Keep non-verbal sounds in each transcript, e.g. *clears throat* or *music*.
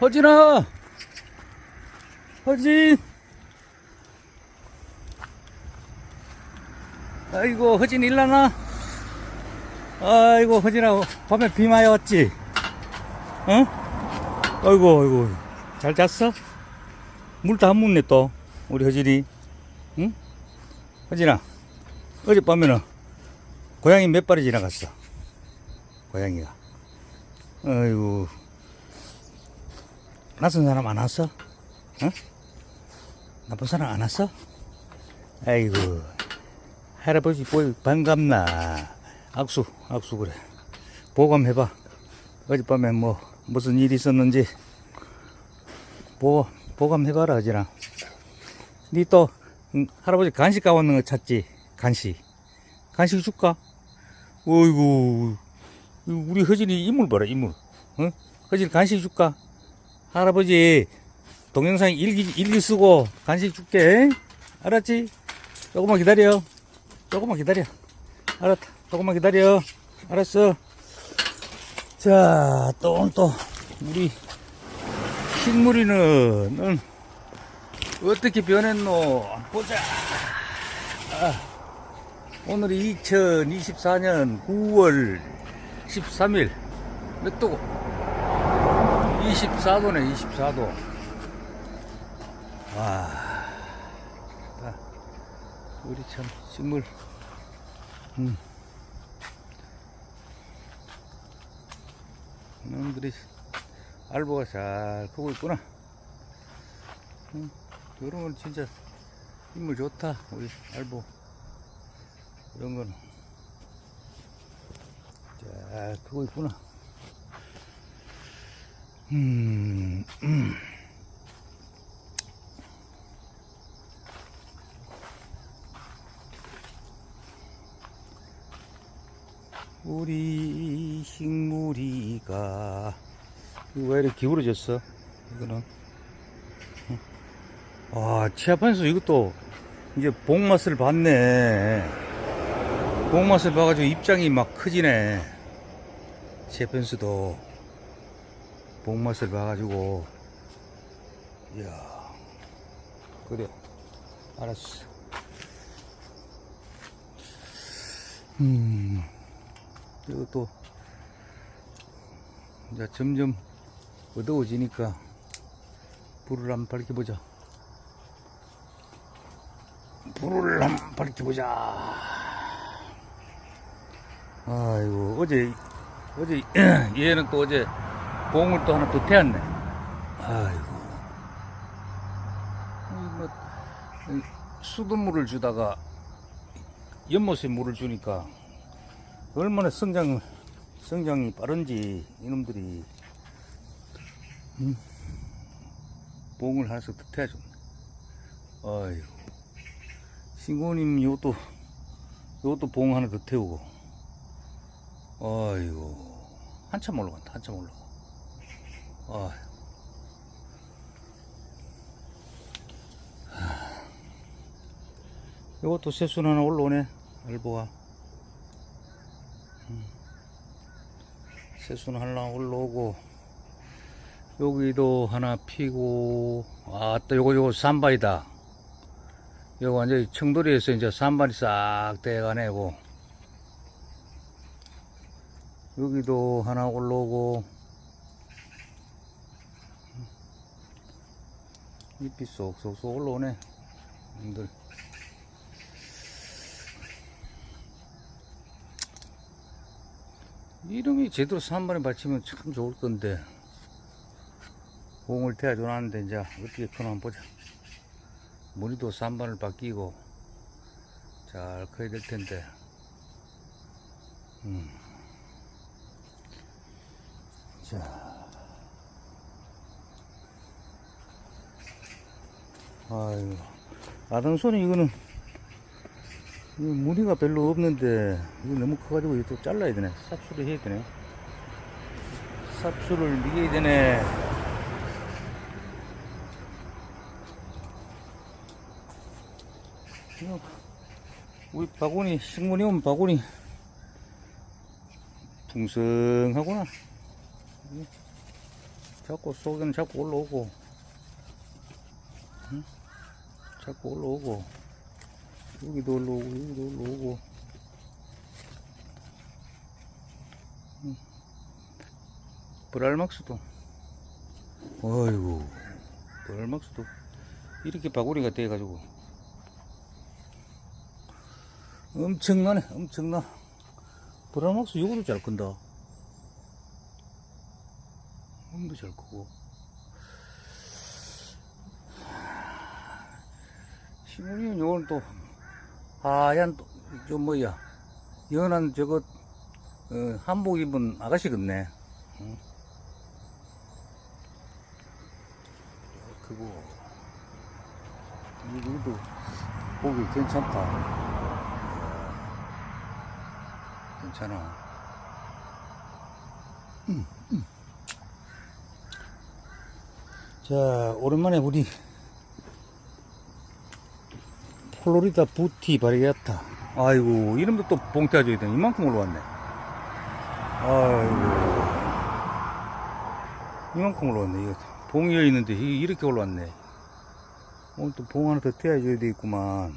허진아! 허진! 아이고, 허진 일나나? 아이고, 허진아, 밤에 비 많이 왔지? 어? 아이고, 아이고, 잘 잤어? 물다안 묻네, 또. 우리 허진이. 응? 허진아, 어젯밤에는 고양이 몇 발이 지나갔어? 고양이가. 아이고, 낯선 사람 안 왔어? 어? 나쁜 사람 안 왔어? 아이고, 할아버지 보이 반갑나? 악수, 악수 그래. 보감해봐. 어젯밤에 뭐, 무슨 일이 있었는지, 보, 보감해봐라, 어지랑. 니 또, 응, 할아버지 간식 가왔는 거 찾지? 간식. 간식 줄까? 어이구, 우리 허진이 인물 봐라, 인물. 응? 허진 간식 줄까? 할아버지 동영상 일기 일기 쓰고 간식 줄게. 알았지? 조금만 기다려. 조금만 기다려. 알았다. 조금만 기다려. 알았어. 자또 오늘 또 우리 식물이는 응, 어떻게 변했노? 보자. 아, 오늘이 2024년 9월 13일. 몇 도고 24도네, 24도. 와. 아, 우리 참, 식물. 음. 놈들이 알보가 잘 크고 있구나. 음, 이런 건 진짜 인물 좋다. 우리 알보. 이런 거는. 잘 크고 있구나. 음, 음. 우리 식물이가 왜 이렇게 기울어졌어? 이거는 응? *laughs* 아 치아판에서 이것도 이제 복맛을 봤네 복맛을 봐가지고 입장이 막 커지네 치아펜스도 복맛을 봐가지고. 이야. 그래. 알았어. 음. 이것도 이제 점점 어두워지니까 불을 한번 밝혀보자. 불을 한번 밝혀보자. 아이고 어제 어제 *clears throat* 얘는 또 어제 봉을 또 하나 또 태웠네. 아이고. 이 뭐, 이 수돗물을 주다가 연못에 물을 주니까 얼마나 성장, 성장이 빠른지 이놈들이, 음, 봉을 하나씩 더 태워줬네. 아이고. 신고님 요것도, 요것도 봉 하나 더 태우고. 아이고. 한참 올라간다, 한참 올라가. 어. 이것도 새순 하나 올라오네 알보가 음. 새순 하나 올라오고 여기도 하나 피고 아또 요거 요거 산발이다 요거 완전히 청돌이에서 이제 산발이 싹 돼가네고 여기도 하나 올라오고 잎이 쏙쏙쏙 올라오네 님들. 이름이 제대로 산반에 받치면 참 좋을 건데 공을 태워줘놨는데 이제 어떻게 크나 한번 보자. 무늬도 산반을 바뀌고 잘 커야 될 텐데. 음. 자 아유, 아등손이 이거는 이 무늬가 별로 없는데 이거 너무 커가지고 이거 또 잘라야 되네. 삽수를 해야 되네. 삽수를 미겨야 되네. 우리 바구니 식물이 오면 바구니 풍성하구나. 자꾸 속에는 자꾸 올라오고, 응? 자꾸 올라오고, 여기도 올라오고, 여기도 올라오고. 응. 브랄막스도, 어이구, 브랄막스도 이렇게 바구니가 돼 가지고 엄청나네, 엄청나. 브랄막스 요거도 잘 큰다. 엄도 잘 크고. 시무리는 요건 또, 하얀, 또, 저 뭐야, 연한 저거, 어, 한복 입은 아가씨 같네. 응. 크고, 이것도 보기 괜찮다. 어, 괜찮아. 자, 오랜만에 우리 폴로리다 부티 바리게타. 아이고, 이름도 또 봉태가 줘야 되네. 이만큼 올라왔네. 아이고. 이만큼 올라왔네. 이거 봉이어 있는데 이- 이렇게 올라왔네. 오늘 또 봉 하나 더 떼어줘야 되겠구만.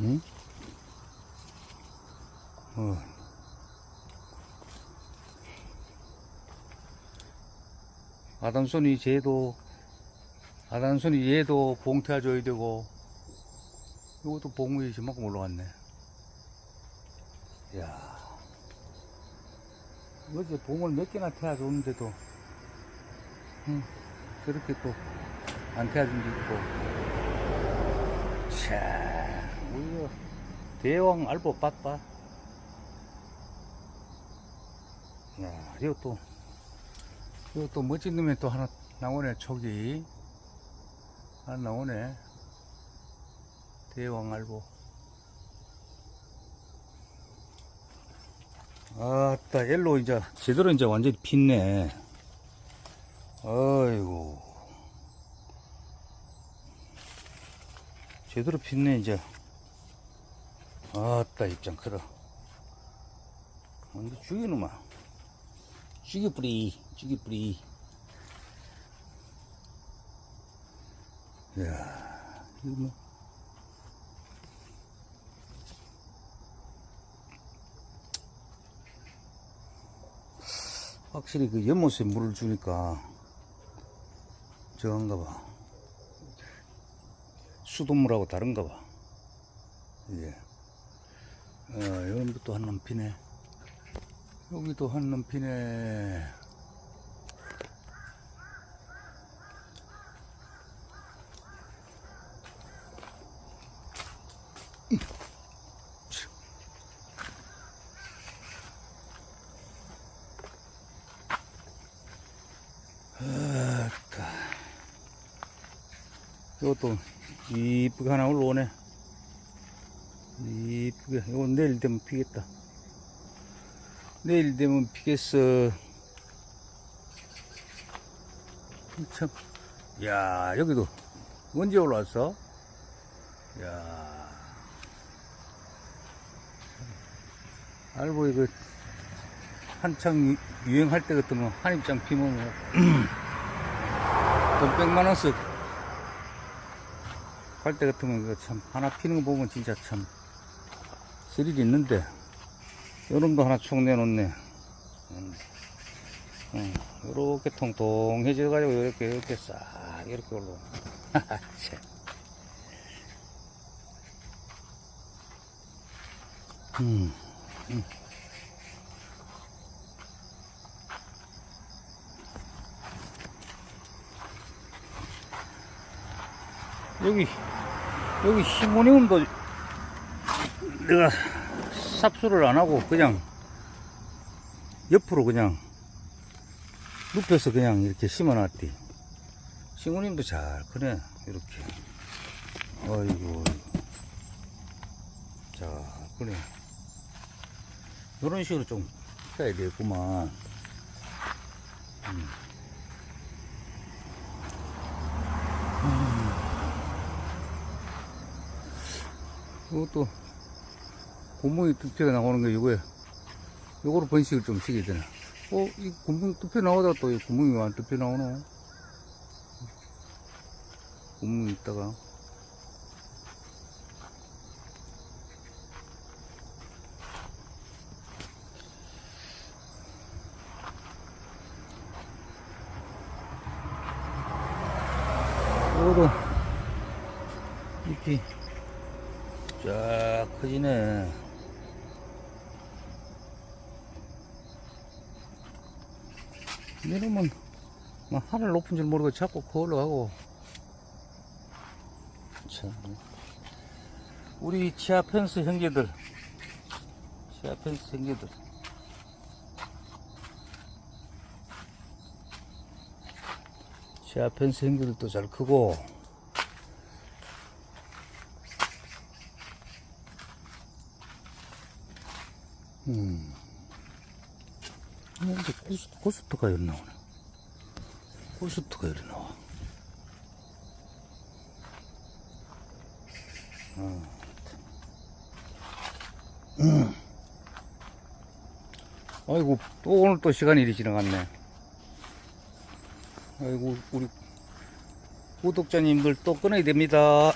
응? 어. 아담손이 쟤도 아담손이 얘도 봉태아 줘야 되고 이것도 봉이 이만큼 올라왔네. 야. 어제 봉을 몇 개나 태아 줬는데도. 응, 저렇게 또 안 태아준 게 있고. 차 우리 대왕 알보 빠빠. 야 이거 또 이거 또 멋진 놈이 또 하나 나오네, 촉이. 하나 나오네. 대왕 알보. 아따, 옐로 이제, 제대로 이제 완전히 핀네. 아이고. 제대로 핀네, 이제. 아따, 입장 크다. 완전 죽이놈아. 죽여뿌리, 죽여뿌리. 이야, 이거 뭐. 확실히 그 연못에 물을 주니까 저건가 봐. 수돗물하고 다른가 봐. 이게. 어, 여기도 또 한놈 피네. 여기도 한놈 피네. 이것도 이쁘게 하나 올라오네. 이쁘게. 이거 내일 되면 피겠다. 내일 되면 피겠어. 참. 야, 여기도 언제 올라왔어? 야. 알고 이거 한창 유- 유행할 때 같으면 한 입장 피면 뭐 *clears throat* 돈 100만 원씩 갈때 같으면 이거 참 하나 피는 거 보면 진짜 참 스릴이 있는데 요놈도 하나 총 내놓네 음. 음, 요렇게 통통해져 가지고 이렇게 이렇게 싹 이렇게 올라오 *laughs* 참. 음, 음. 여기 여기 시모니움도 내가 삽수를 안 하고 그냥 옆으로 그냥 눕혀서 그냥 이렇게 심어놨디. 시모님도 잘 크네 이렇게. 어이구 자 그래 이런 식으로 좀 해야 되겠구만. 음. 이것도 고무이 특제가 나오는 거 이거야. 요거로 번식을 좀 시켜야 되나. 어, 이 구멍 뚫혀 나오다 또이 구멍이 왜안 뚫혀 나오노? 구멍이 있다가. 요도 잎이 쫙 커지네. 이러면 뭐 하늘 높은 줄 모르고 자꾸 그걸로 하고. 참. 우리 치아 펜스 형제들 치아 펜스 형제들. 치아 펜스 형제들도 잘 크고 음 어, 이제 고스, 고스트가 여기 나오네. 고스트가 여기 나와. 어. 음. 아이고, 또 오늘 또 시간이 이리 지나갔네. 아이고, 우리 구독자님들 또 끊어야 됩니다.